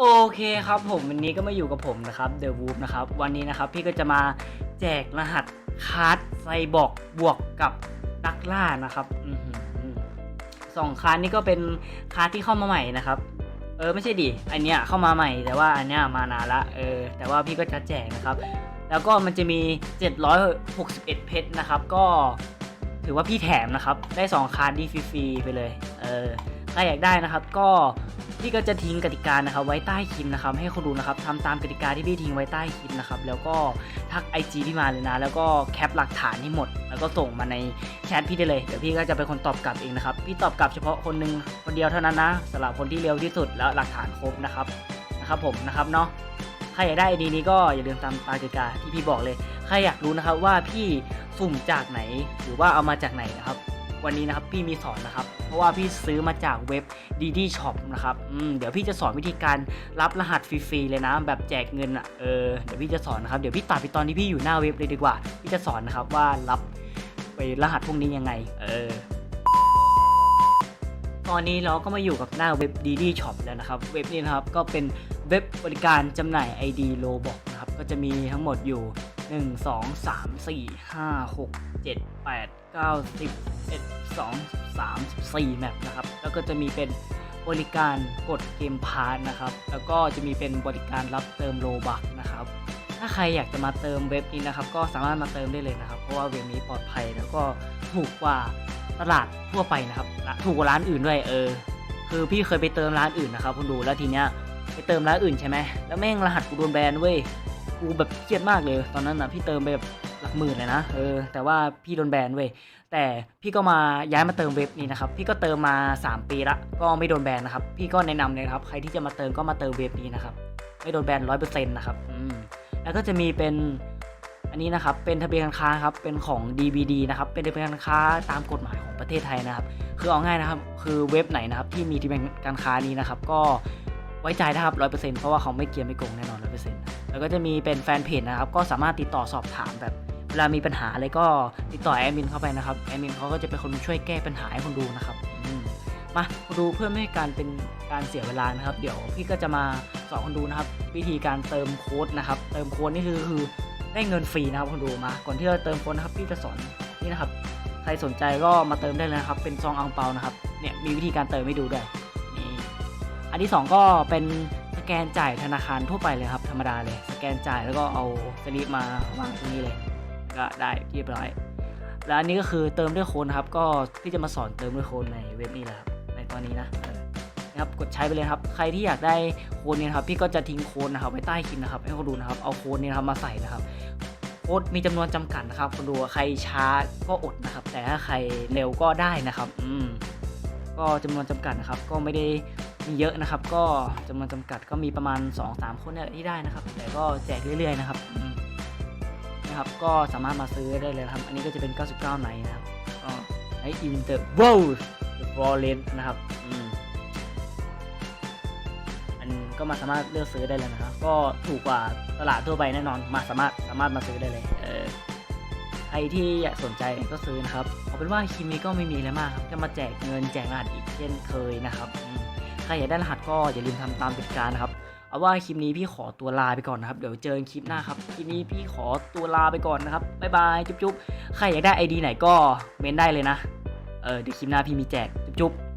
โอเคครับผมวันนี้ก็มาอยู่กับผมนะครับเดอะวูฟนะครับวันนี้นะครับพี่ก็จะมาแจกรหัสคาร์ดไซบอร์กบวกกับนักล่านะครับอสองคาร์ดนี้ก็เป็นคาร์ดที่เข้ามาใหม่นะครับเออไม่ใช่ดิอันเนี้ยเข้ามาใหม่ แต่ว่าอันเนี้ยมานานละเออแต่ว่าพี่ก็จะแจกนะครับ แล้วก็มันจะมี 761 เพชรนะครับ ก็ถือว่าพี่แถมนะครับ ได้สองคาร์ดดีฟรีๆไปเลยเออใครอยากได้นะครับก็ พี่ก็จะทิ้งกติกานะครับไว้ใต้คลิปนะครับให้คนดูนะครับทำตามกติกาที่พี่ทิ้งไว้ใต้คลิปนะครับแล้วก็ทัก IG พี่มาเลยนะ แล้วก็แคปหลักฐานให้หมด แล้วก็ส่งมาในแชทพี่ได้เลยเดี๋ยวพี่ก็จะเป็นคนตอบกลับเองนะครับพี่ตอบกลับเฉพาะคนหนึ่งคนเดียวเท่านั้นนะสำหรับคนที่เร็วที่สุดแล้วหลักฐานครบนะครับนะครับผมนะครับเนาะใครอยากได้ไอดีนี้ก็อย่าลืมตามตามกติกาที่พี่บอกเลยใครอยากรู้นะครับว่าพี่สุ่มจากไหนหรือว่าเอามาจากไหนนะครับ วันนี้นะครับพี่มีสอนนะครับ เพราะว่าพี่ซื้อมาจากเว็บ d d Shop นะครับอืมเดี๋ยวพี่จะสอนวิธีการรับรหัสฟรีๆเลยนะ แบบแจกเงินอะเออเดี๋ยวพี่จะสอนนะครับเดี๋ยวพี่ตัดไปตอนที่พี่อยู่หน้าเว็บเลยดีกว่า พี่จะสอนนะครับว่ารับไปรหัสพวกนี้ยังไง เออตอนนี้เราก็มาอยู่กับหน้าเว็บ d d Shop แล้วนะครับ เว็บนี้นะครับก็เป็นเว็บบริการจำหน่าย ID Roblox นะครับ ก็จะมีทั้งหมดอยู่ 1 2 3 4 5 6 7 8 9 10 1 2 3 4แมปนะครับ แล้วก็จะมีเป็นบริการกดเกมพาร์ทนะครับ แล้วก็จะมีเป็นบริการรับเติมโลบักนะครับ ถ้าใครอยากจะมาเติมเว็บนี้นะครับ ก็สามารถมาเติมได้เลยนะครับ เพราะว่าเว็บนี้ปลอดภัยแล้วก็ถูกกว่าตลาดทั่วไปนะครับ ถูกกว่าร้านอื่นด้วยเออ คือพี่เคยไปเติมร้านอื่นนะครับคุณดู แล้วทีเนี้ยไปเติมร้านอื่นใช่ไหมแล้วแม่งรหัสกูโดนแบนเว้ย กูแบบเครียดมากเลย ตอนนั้นนะพี่เติมไปแบบ ลักหมื่นเลยนะเออแต่ว่าพี่โดนแบนเว้ยแต่พี่ก็มาย้ายมาเติมเว็บนี้นะครับพี่ก็เติมมา 3 ปีละก็ไม่โดนแบนนะครับพี่ก็แนะนำเลยครับใครที่จะมาเติมก็มาเติมเว็บนี้นะครับไม่โดนแบนร้อยเปอร์เซ็นต์นะครับอืมแล้วก็จะมีเป็นอันนี้นะครับเป็นทะเบียนการค้าครับเป็นของ DBD นะครับเป็นทะเบียนการค้าตามกฎหมายของประเทศไทยนะครับ คือเอาง่ายนะครับคือเว็บไหนนะครับที่มีทะเบียนการค้านี้นะครับก็ไว้ใจได้ครับร้อยเปอร์เซ็นต์เพราะว่าเขาไม่เกียร์ไม่โกงแน่นอนร้อยเปอร์เซ็นต์แล้วก็จะมีเป็นแฟนเพจนะครับก็สามารถติดต่อสอบถามแบบ ลามีปัญหาอะไรก็ติดต่อแอดมินเข้าไปนะครับแอดมินเขาก็จะเป็นคนช่วยแก้ปัญหาให้คนดูนะครับมมาคนดูเพื่อไม่ให้การเป็นการเสียเวลานะครับ เดี๋ยวพี่ก็จะมาสอนคนดูนะครับ วิธีการเติมโค้ดนะครับ เติมโค้ดนี่คือคือได้เงินฟรีนะครับคนดูมา ก่อนที่เราเติมโค้ดนะครับพี่จะสอนนี่นะครับ ใครสนใจก็มาเติมได้เลยนะครับ เป็นซองอังเปานะครับเนี่ยมีวิธีการเติมให้ดูด้วยนี่อันที่สองก็เป็นสแกนจ่ายธนาคารทั่วไปเลยครับธรรมดาเลย สแกนจ่ายแล้วก็เอาสลิปมาวางตรงนี้เลย ก็ได้เรียบร้อย แล้วอันนี้ก็คือเติมด้วยโค้ดครับ ก็พี่จะมาสอนเติมด้วยโค้ดในเว็บนี้แหละครับในตอนนี้นะนะครับกดใช้ไปเลยครับ ใครที่อยากได้โค้ดนี้นครับพี่ก็จะทิ้งโค้ดนะครับไว้ใต้คลิปนะครับให้เขาดูนะครับเอาโค้ดนี้นครับมาใส่นะครับโค้ดมีจำนวนจำกัดนะครับคนดูใครช้าก็อดนะครับ แต่ถ้าใครเร็วก็ได้นะครับอืมก็จำนวนจำกัดนะครับ ก็ไม่ได้มีเยอะนะครับ ก็จำนวนจำกัดก็มีประมาณ 2-3 คนเนี่ยที่ได้นะครับ แต่ก็แจกเรื่อยๆนะครับอืม นะครับ ก็สามารถมาซื้อได้เลยครับ อันนี้ก็จะเป็น 99ไนนะครับก็ไออินเตอร์โวลด์ฟอร์เรนนะครับอืมอันก็มาสามารถเลือกซื้อได้เลยนะครับ ก็ถูกกว่าตลาดทั่วไปแน่นอน มาสามารถสามารถมาซื้อได้เลย เออใครที่สนใจก็ซื้อนะครับเอาเป็นว่าคลิปนี้ก็ไม่มีอะไรมากครับ จะมาแจกเงินแจกรหัสอีกเช่นเคยนะครับ ใครอยากได้รหัสก็อย่าลืมทำตามกติกานะครับ เอาว่าคลิปนี้พี่ขอตัวลาไปก่อนนะครับ เดี๋ยวเจอกันคลิปหน้าครับ คลิปนี้พี่ขอตัวลาไปก่อนนะครับ บ๊ายบาย จุ๊บๆ ใครอยากได้ไอดีไหนก็เมนได้เลยนะ เออเดี๋ยวคลิปหน้าพี่มีแจก จุ๊บๆ